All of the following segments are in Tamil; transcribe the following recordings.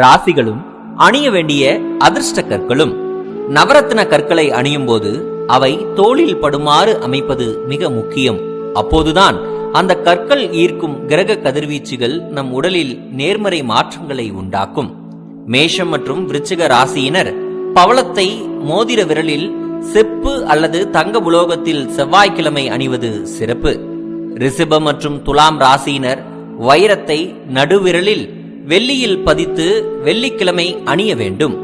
ராசிகளும் அணிய வேண்டிய அதிர்ஷ்ட கற்களும் நவரத்ன கற்களை அணியும் போது அவை தோளில் படுமாறு அமைப்பது மிக முக்கியம். அப்போதுதான் அந்த கற்கள் ஈர்க்கும் கிரக கதிர்வீச்சுகள் நம் உடலில் நேர்மறை மாற்றங்களை உண்டாக்கும். மேஷம் மற்றும் விருச்சிக ராசியினர் பவளத்தை மோதிர விரலில் செப்பு அல்லது தங்க உலோகத்தில் செவ்வாய்க்கிழமை அணிவது சிறப்பு. ரிஷபம் மற்றும் துலாம் ராசியினர் வைரத்தை நடுவிரலில் வெள்ளியில் பதித்து வெள்ளிக்கிழமை அணிய வேண்டும்.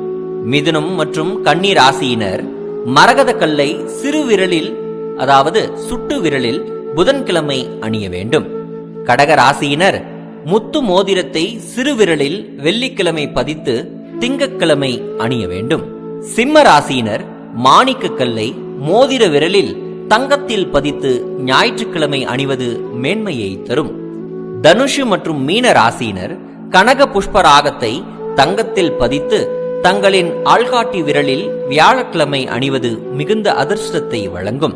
மிதுனம் மற்றும் கன்னி ராசியினர் மரகத கல்லை சிறு விரலில் அதாவது சுட்டு விரலில் புதன்கிழமை அணிய வேண்டும். கடக ராசியினர் முத்து மோதிரத்தை சிறு விரலில் வெள்ளிக்கிழமை பதித்து திங்கக்கிழமை அணிய வேண்டும். சிம்ம ராசியினர் மாணிக்க கல்லை மோதிர விரலில் தங்கத்தில் பதித்து ஞாயிற்றுக்கிழமை அணிவது மேன்மையை தரும். தனுஷு மற்றும் மீன ராசியினர் கனக புஷ்பராகத்தை தங்கத்தில் பதித்து தங்களின் ஆள்காட்டி விரலில் வியாழக்கிழமை அணிவது மிகுந்த அதிர்ஷ்டத்தை வழங்கும்.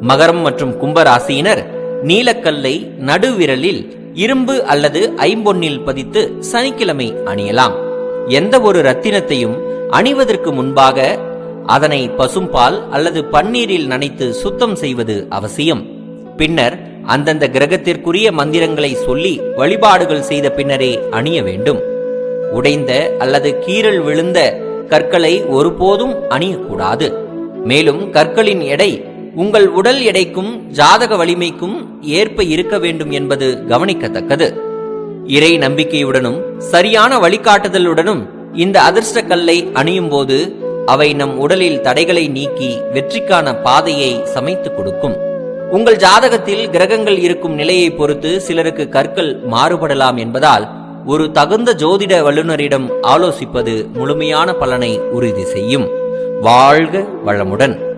மகரம் மற்றும் கும்பராசியினர் நீலக்கல்லை நடுவிரலில் இரும்பு அல்லது ஐம்பொன்னில் பதித்து சனிக்கிழமை அணியலாம். எந்த ஒரு ரத்தினத்தையும் அணிவதற்கு முன்பாக அதனை பசும்பால் அல்லது பன்னீரில் நனைத்து சுத்தம் செய்வது அவசியம். பின்னர் அந்தந்த கிரகத்திற்குரிய மந்திரங்களை சொல்லி வழிபாடுகள் செய்த பின்னரே அணிய வேண்டும். உடைந்த அல்லது கீறல் விழுந்த கற்களை ஒருபோதும் அணியக்கூடாது. மேலும் கற்களின் எடை உங்கள் உடல் எடைக்கும் ஜாதக வலிமைக்கும் ஏற்ப இருக்க வேண்டும் என்பது கவனிக்கத்தக்கது. இறை நம்பிக்கையுடனும் சரியான வழிகாட்டுதலுடனும் இந்த அதிர்ஷ்ட கல்லை அணியும் போது அவை நம் உடலில் தடைகளை நீக்கி வெற்றிக்கான பாதையை சமைத்துக் கொடுக்கும். உங்கள் ஜாதகத்தில் கிரகங்கள் இருக்கும் நிலையை பொறுத்து சிலருக்கு கற்கள் மாறுபடலாம் என்பதால் ஒரு தகுந்த ஜோதிட வல்லுநரிடம் ஆலோசிப்பது முழுமையான பலனை உறுதி செய்யும். வாழ்க வளமுடன்.